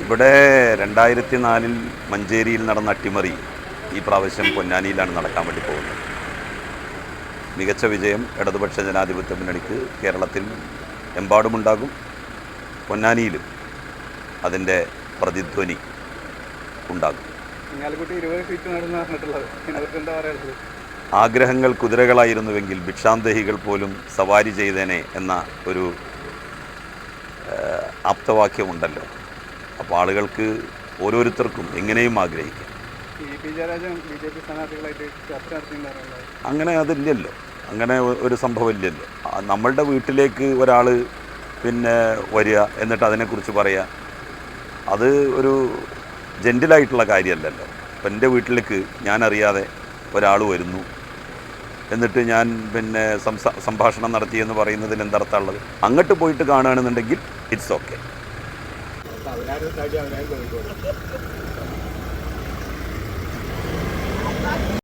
ഇവിടെ രണ്ടായിരത്തി നാലിൽ മഞ്ചേരിയിൽ നടന്ന അട്ടിമറി ഈ പ്രാവശ്യം പൊന്നാനിയിലാണ് നടക്കാൻ വേണ്ടി പോകുന്നത്. മികച്ച വിജയം ഇടതുപക്ഷ ജനാധിപത്യ മുന്നണിക്ക് കേരളത്തിൽ എമ്പാടുമുണ്ടാകും. പൊന്നാനിയിലും അതിന്റെ പ്രതിധ്വനി ഉണ്ടാകും. ആഗ്രഹങ്ങൾ കുതിരകളായിരുന്നുവെങ്കിൽ ഭിക്ഷാന്തഹികൾ പോലും സവാരി ചെയ്തേനെ എന്ന ഒരു ആപ്തവാക്യമുണ്ടല്ലോ അപ്പോൾ ആളുകൾക്ക് ഓരോരുത്തർക്കും എങ്ങനെയും ആഗ്രഹിക്കാം. അങ്ങനെ അതില്ലല്ലോ. അങ്ങനെ ഒരു സംഭവം ഇല്ലല്ലോ. ആ, നമ്മളുടെ വീട്ടിലേക്ക് ഒരാൾ പിന്നെ വരിക എന്നിട്ട് അതിനെക്കുറിച്ച് പറയുക അത് ഒരു ജെന്റിലായിട്ടുള്ള കാര്യമല്ലല്ലോ. അപ്പം എന്റെ വീട്ടിലേക്ക് ഞാൻ അറിയാതെ ഒരാൾ വരുന്നു. എന്നിട്ട് ഞാൻ പിന്നെ സംസാ സംഭാഷണം നടത്തിയെന്ന് പറയുന്നതിൽ എന്തർത്ഥമുള്ളത് അങ്ങോട്ട് പോയിട്ട് കാണുകയാണെന്നുണ്ടെങ്കിൽ ഇറ്റ്സ് ഓക്കെ അവരാരും അവരാരും കോഴിക്കോട്